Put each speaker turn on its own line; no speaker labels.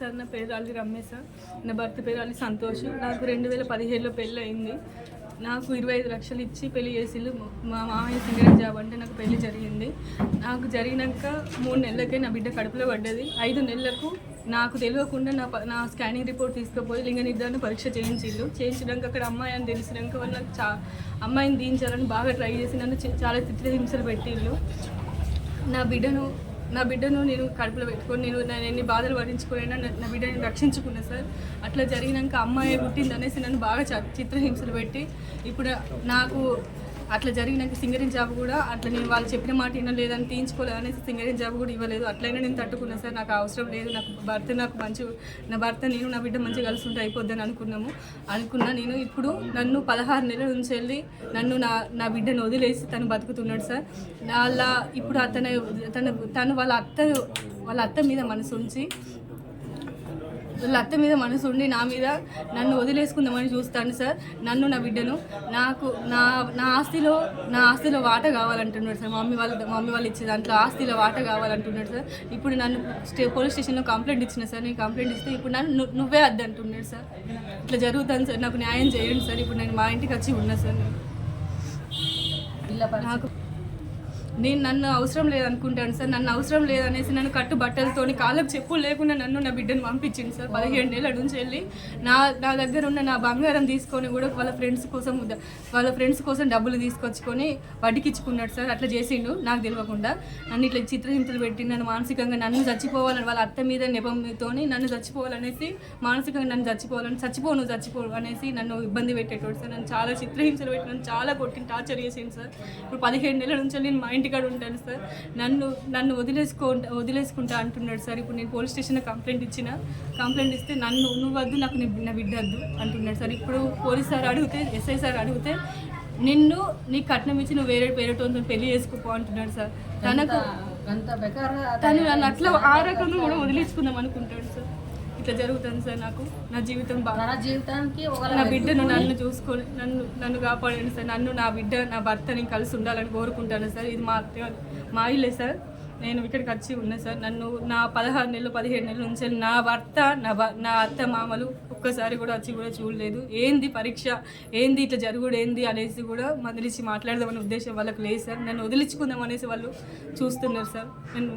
Sir నా పేరు అల్లి రమేష్ సార్. నా భర్త పేరు అల్లి సంతోష్. నాకు రెండు వేల పదిహేడులో పెళ్ళి అయింది. నాకు ఇరవై ఐదు లక్షలు ఇచ్చి పెళ్ళి చేసిళ్ళు మా మామయ్య సింగర్ జాబ్ అంటే నాకు పెళ్ళి జరిగింది. నాకు జరిగినాక మూడు నెలలకే నా బిడ్డ కడుపులో పడ్డది. ఐదు నెలలకు నాకు తెలియకుండా నా నా స్కానింగ్ రిపోర్ట్ తీసుకుపోయి లింగ నిర్ధారణ పరీక్ష చేయించిళ్ళు చేయించినాక అక్కడ అమ్మాయి అని తెలిసినాక వాళ్ళు నాకు చా అమ్మాయిని దించాలని బాగా ట్రై చేసి నన్ను చాలా చిత్రహింసలు పెట్టిళ్ళు నా బిడ్డను నా బిడ్డను నేను కడుపులో పెట్టుకొని నేను నేను ఎన్ని బాధలు పడించుకున్నా నా నా బిడ్డని రక్షించుకున్నా సార్. అట్లా జరిగినాక అమ్మాయి పుట్టింది అనేసి నన్ను బాగా చ- చిత్రహింసలు పెట్టి ఇప్పుడు నాకు అట్లా జరిగినాక సింగరింగ్ జాబ్ కూడా అట్లా నేను వాళ్ళు చెప్పిన మాట వినలేదని తీయించుకోలేదు అనేసి సింగరింగ్ జాబ్ కూడా ఇవ్వలేదు. అట్లయినా నేను తట్టుకున్నా సార్. నాకు అవసరం లేదు. నాకు భర్త నాకు మంచి నా భర్త నేను నా బిడ్డ మంచిగా కలిసి ఉంటే అయిపోద్దని అనుకున్నాము. అనుకున్నా నేను ఇప్పుడు నన్ను పదహారు నెలల నుంచి వెళ్ళి నన్ను నా నా బిడ్డను వదిలేసి తను బతుకుతున్నాడు సార్. వాళ్ళ ఇప్పుడు అతను తను తను వాళ్ళ అత్త వాళ్ళ అత్త మీద మనసు ఉంచి అత్త మీద మనసు ఉండి నా మీద నన్ను వదిలేసుకుందామని చూస్తాను సార్. నన్ను నా బిడ్డను. నాకు నా నా ఆస్తిలో నా ఆస్తిలో వాట కావాలంటున్నాడు సార్. మమ్మీ వాళ్ళ మమ్మీ వాళ్ళు ఇచ్చే దాంట్లో ఆస్తిలో వాట కావాలంటున్నాడు సార్. ఇప్పుడు నన్ను స్టే పోలీస్ స్టేషన్లో కంప్లైంట్ ఇచ్చిన సార్. నేను కంప్లైంట్ ఇస్తే ఇప్పుడు నన్ను నువ్వే అద్దు అంటున్నాడు సార్. ఇట్లా జరుగుతుంది సార్. నాకు న్యాయం చేయండి సార్. ఇప్పుడు నేను మా ఇంటికి వచ్చి ఉన్నా సార్ నేను. నాకు నేను నన్ను అవసరం లేదనుకుంటాను సార్. నన్ను అవసరం లేదనేసి నన్ను కట్టు బట్టలతోని కాళ్ళకు చెప్పులు లేకుండా నన్ను నా బిడ్డను పంపించింది సార్. పదిహేడు నెలల నుంచి వెళ్ళి నా నా దగ్గర ఉన్న నా బంగారం తీసుకొని కూడా వాళ్ళ ఫ్రెండ్స్ కోసం వాళ్ళ ఫ్రెండ్స్ కోసం డబ్బులు తీసుకొచ్చుకొని వడ్డీకిచ్చుకున్నాడు సార్. అట్లా చేసిండు నాకు తెలియకుండా నన్ను ఇట్లా చిత్రహింసలు పెట్టి నన్ను మానసికంగా నన్ను చచ్చిపోవాలని వాళ్ళ అత్త మీద నెపంతోని నన్ను చచ్చిపోవాలనేసి మానసికంగా నన్ను చచ్చిపోవాలని చచ్చిపో నువ్వు చచ్చిపో అనేసి నన్ను ఇబ్బంది పెట్టేటోడు సార్. నన్ను చాలా చిత్రహింసలు పెట్టి నన్ను చాలా కొట్టిన టార్చర్ చేసింది సార్. ఇప్పుడు పదిహేడు నెలల నుంచి నేను మా ఇంటికాడ ఉంటాను సార్. నన్ను నన్ను వదిలేసుకో వదిలేసుకుంటా అంటున్నాడు సార్. ఇప్పుడు నేను పోలీస్ స్టేషన్లో కంప్లైంట్ ఇచ్చిన కంప్లైంట్ ఇస్తే నన్ను నువ్వు వద్దు నాకు నీ- బిడ్డ వద్దు అంటున్నాడు సార్. ఇప్పుడు పోలీస్ సార్ అడిగితే ఎస్ఐ సార్ అడిగితే నిన్ను నీ కట్నం ఇచ్చి నువ్వు వేరే పేరుతో పెళ్ళి చేసుకోపో అంటున్నాడు సార్. తనకు తను నన్ను అట్లా ఆ రకంగా కూడా వదిలేసుకుందాం అనుకుంటాడు సార్. ఇట్లా జరుగుతుంది సార్ నాకు. నా జీవితం బాగా
మన జీవితానికి
నా బిడ్డను నన్ను చూసుకొని నన్ను నన్ను కాపాడండి సార్. నన్ను నా బిడ్డ నా భర్తని కలిసి ఉండాలని కోరుకుంటాను సార్. ఇది మా మా ఇల్లే సార్. నేను ఇక్కడికి వచ్చి ఉన్నా సార్. నన్ను నా పదహారు నెలలు పదిహేడు నెలల నుంచి నా భర్త నా నా అత్త మామలు ఒక్కసారి కూడా వచ్చి కూడా చూడలేదు. ఏంది పరీక్ష? ఏంది ఇట్లా జరుగుడు? ఏంది అనేసి కూడా మదిలిచి మాట్లాడదామనే ఉద్దేశం వాళ్ళకి లేదు సార్. నన్ను వదిలించుకుందాం అనేసి వాళ్ళు చూస్తున్నారు సార్. నన్ను